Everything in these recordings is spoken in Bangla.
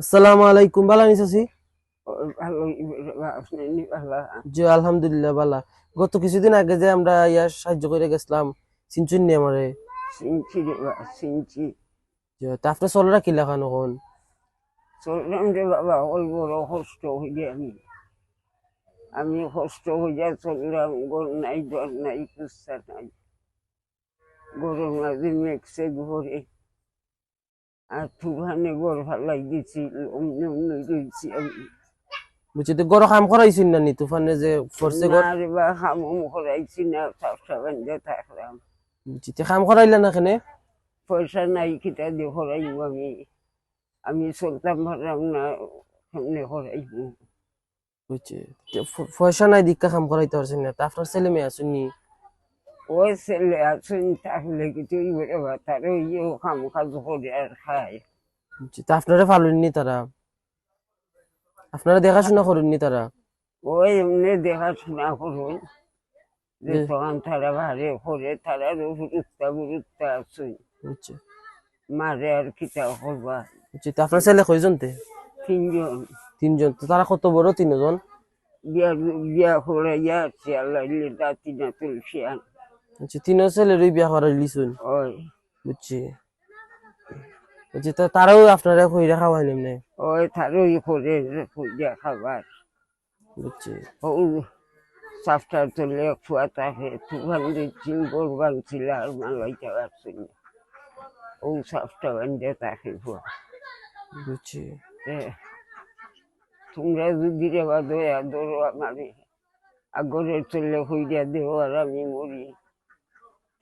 আসসালামু আলাইকুম বালা নিসাসি জি আলহামদুলিল্লাহ বালা গত কিছুদিন আগে যে আমরা ইয়া সাহায্য করে গেছিলাম চিনচুন নি আমারে। সিনচি সিনচি জি, তা আপনি চলরা কি লেখানো কোন চললাম রে বাবা ওই বড় কষ্ট হয়ে আমি আমি কষ্ট হইয়া চললাম গোর নাই ডর নাই কুস্তা নাই গরম মাঝে মেঘসে ঘরে আর তুফানে গোর ফালাই দিছি অমনি অমনি গেছি আমি। বুঝছি তো গড় কাম করাইছেন না নি? তুফানে যে ফরসে গড় না রে বা হামুম করাইছি না সাফসা বান্ধে থাকলাম। বুঝছি তো কাম করাইলে না কেনে? পয়সা নাই কিতা দিয়ে করাইব আমি? আমি চলতাম পারলাম না কেমনে করাইব বুঝছি পয়সা নাই দীক্ষা কাম করাইতে পারছেন না। তা আপনার ছেলে মেয়ে আছেন নি? তাহলে কিছু তার ইয়ে কাজ করে আর খায় তা আপনারা ফালুন নি তারা আপনারা দেখাশোনা করেন নি তারা ওই এমনি দেখাশোনা করুন যে জি। তখন তারা ভারে করে তারা রুত্তা বুরুত্তা আছে বুঝছি মারে আর কিতা করবা তা আপনার ছেলে কয়জন তে তিনজন তিনজন তো তারা কত বড় তিনজন বিয়া বিয়া করে ইয়া আছে আল্লাহ তিন বিয়া বুঝছি? বুঝছি তো তারাও আপনারা কইরা খাওয়াই নেমনে ওই তারই করে পূজা খাবার বুঝছি। ও সাফটার তুলে খুয়া থাকে তুফান দিচ্ছিল গোর বানছিল আর মালাইতে পারছিল ও সাফটা বান্ধে থাকে খুয়া। বুঝছি। এ, তোমরা যদি রে বা দয়া ধরো আমারে আগরে চলে হইয়া দেও আর আমি মরি।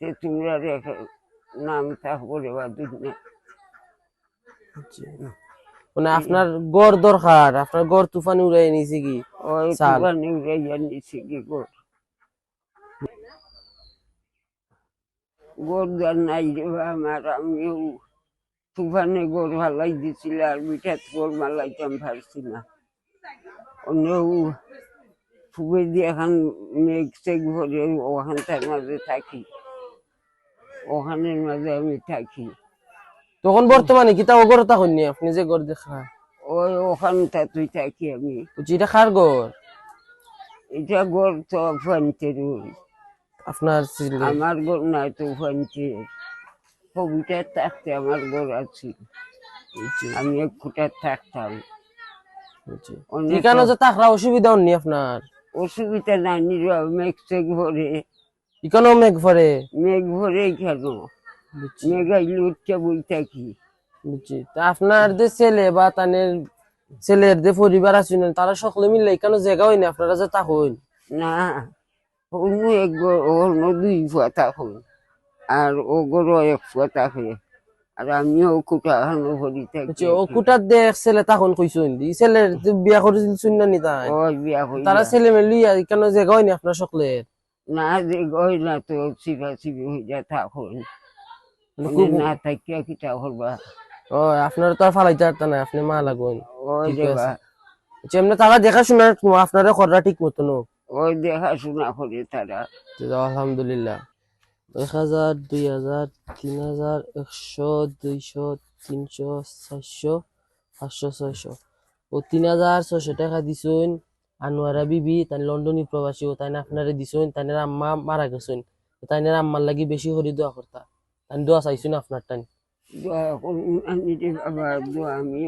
রেখে নাম থাকব দুনিয়া মানে আপনার গড় দরকার আপনার গড় তুফান উড়াই নিছে কি? ওই। তুফান উড়াইয়া নিছি কি দার নাই রে আমার আমিও তুফানে গোর ভালাই দিছিল আর মিঠাত গোর মালাইতাম পারছি না। অন্যও ফুবে দিয়ে এখন মেঘ ভরে ওখানটার মাঝে থাকি। ওখানের মাঝে আমি থাকি। তখন বর্তমানে কি তা গড় তা হইনি আপনি যে গড় দেখা। ওই ওখানটা তুই থাকি আমি। এটা কার গড় এটা গোর তো ফানতে রই আপনার আমার গোর নাই তো ফানতে কবিতা থাকতে আমার গোর আছে। আমি এক ফুটা থাকতাম ঠিকানা যে তাকরা অসুবিধা হননি আপনার। অসুবিধা নাই নিরা মেঘ চেঘ ভরে এখানেও মেঘ ভরে? মেঘ ভরে কেন? বুঝছি। মেঘ আইলে বই থাকি বুঝছি। তা আপনার যে ছেলে বা তানের ছেলের যে পরিবার আছে না, তারা সকলে মিলে এখানে জায়গা হয়নি? আপনারা যে তা হইন না অন্য এক অন্য দুই ফুয়া থাকুন আর ও গরু এক ফুয়া থাকে আর আমিও কুটা হানো ভরি থাকি। ও কুটার দেখ ছেলে তখন কইছুন দি ছেলের বিয়া করেছিল শুন নি তাই। ওই বিয়া হই তারা ছেলে লইয়া এখানে জায়গা হয়নি আপনার সকলের? না তো চিবা চিবি হয়ে যা থাকুন না থাকিয়া কিটা করবা? ও আপনার তো ফালাইতে পারতেন না আপনি মা লাগুন। ওই দেবা। এমনি তারা দেখাশোনা আপনারা করা ঠিক মতো নো ওই দেখাশোনা করে তারা। আলহামদুলিল্লাহ। এক হাজার দুই হাজার তিন হাজার একশো দুইশো তিনশো চারশো পাঁচশো ছয়শো। ও তিন হাজার ছয়শো টাকা দিছুন। আনোয়ারা বিবি তাই লন্ডনী প্রবাসী ও তাই আপনারে দিছুন তাই আম্মা মারা গেছুন। তাই আম্মার লাগি বেশি করে দোয়া করতা। তাই দোয়া চাইছুন আপনার দোয়া করুন আমি রে বাবা দোয়া আমি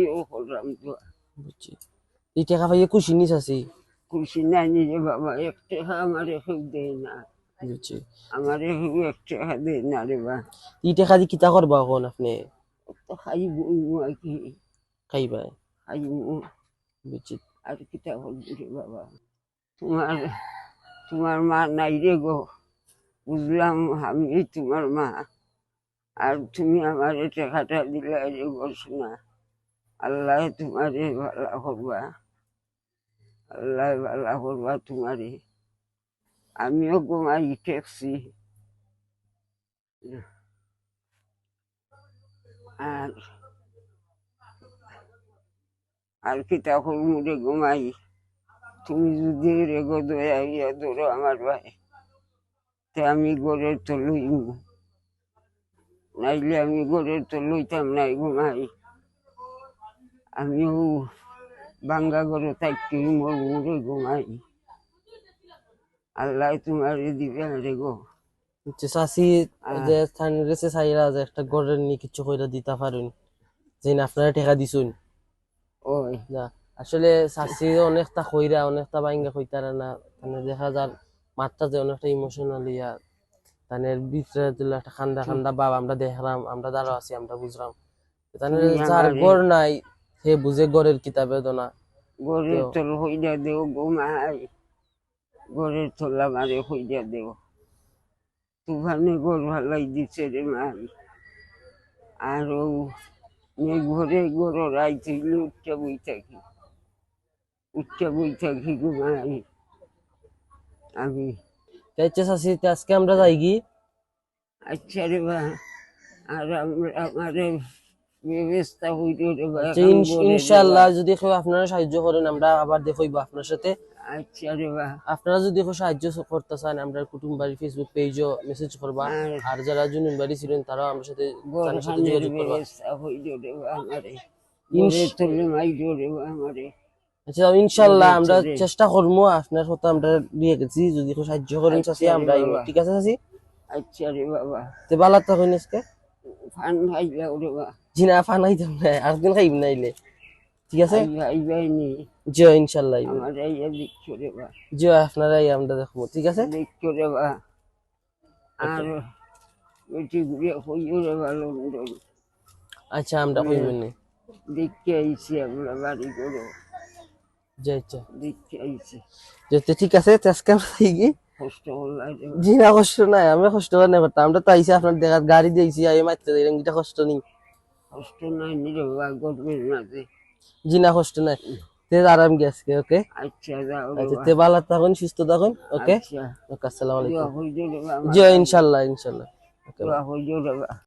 এও করলাম দোয়া। বুঝছি। এই টাকা পাইয়ে খুশি নিস আছি। খুশি নানি রে বাবা এক টাকা আমার কেউ দেয় না। বুঝছি। আমার কেউ এক টাকা দেয় না রে বা। এই টাকা দিয়ে কিতা করবা এখন আপনি? তো খাইব কি খাইবা খাইব। বুঝছি। আর কিতা রে বাবা? তোমার তোমার মা নাই রে গো। বুঝলাম আমি তোমার মা। আর তুমি আমার টাকাটা দিলে রে গো শোনা আল্লাহ তোমারে ভালো করবা। আল্লাহ ভালো করবা তোমারে। আমিও ঘুমাই ঠেকছি আর আর কিতা করব রে ঘুমাই। তুমি যদি রেগো দয়া ধরো আমার ভাই তে আমি গড়ের তো লইব নাইলে আমি গড়ের তো লইতাম নাই ঘুমাই। আমিও বাঙ্গা করে থাকতে মোর মুড়ে ঘুমাই। আল্লাহ তোমার দিবে রে গো। হচ্ছে চাষি যে স্থানীয় গেছে চাইরা যে একটা গড়ের নিয়ে কিছু কইরা দিতে পারেন। যে আপনারা টেকা দিছুন। না আসলে চাষি অনেকটা কইরা অনেকটা বাইঙ্গা কইতারা না মানে দেখা যার মাত্রা যে অনেকটা ইমোশনাল ইয়া তানের ভিতরে একটা খান্দা খান্দা ভাব আমরা দেখলাম আমরা দ্বারা আছি আমরা বুঝলাম। তানের যার গড় নাই সে বুঝে গড়ের কিতাবে দোনা। গরের তো- তোর হইয়া দেও ঘুমাই গরের তোলা মারে হইয়া দেও। তুফানে গোর ভালাই দিছে রে মাল আর মেয়ে ঘরে গোর রাইছিল উচ্চা বই থাকি। উচ্চা বই থাকি আমি চাষি তে আজকে আমরা যাই কি? আচ্ছা রে বা আর আমরা আমাদের ব্যবস্থা হইল রে বা আচ্ছা, এখন ইনশ- ঘরে রে বা। ইনশাআল্লাহ যদি আপনারা সাহায্য করেন আমরা আবার দেখইব আপনার সাথে। আচ্ছা রে বা আপনারা যদি সাহায্য করতে চান আমরা কুটুম বাড়ি ফেসবুক পেজও মেসেজ করবা। আর- আর যারা জুনুন বাড়ি ছিলেন তারাও আমার সাথে তাদের সাথে যোগাযোগ করবা। আচ্ছা ইনশাআল্লাহ আমরা চেষ্টা করব আপনার সাথে আমরা দিয়ে গেছি। যদি সাহায্য করেন আচ্ছা চাচি আমরা। ঠিক আছে চাচি? আচ্ছা রে বাবা। তে বালা থাকুন আজকে। ফান ভাইলাও রে বা জি না ফানাই না আর দিন খাইব না আইলে। ঠিক আছে? জি। আমার বা। জি আপনারা আইয়া আমরা দেখব ঠিক আছে? আর আচ্ছা আমরা কইবেন না। দেখতে আইছি আমরা বাড়ি করে। জি আচ্ছা। দেখতে আইছি। যেতে ঠিক আছে আজকে আমরা। জি না কষ্ট নাই আমি কষ্ট করে না করতাম আমরা তো আইসি আপনার দেখার গাড়ি দিয়েছি আমি মারতে দিলাম এটা কষ্ট নেই। কষ্ট নাই মাঝে। জি না কষ্ট নাই। তে আরাম গেছে ওকে? আচ্ছা আচ্ছা তে ভালো থাকুন সুস্থ থাকুন ওকে? আচ্ছা। ওকে আসসালামু আলাইকুম। জি ইনশাআল্লাহ ইনশাআল্লাহ ওকে দোয়া হইল রে বা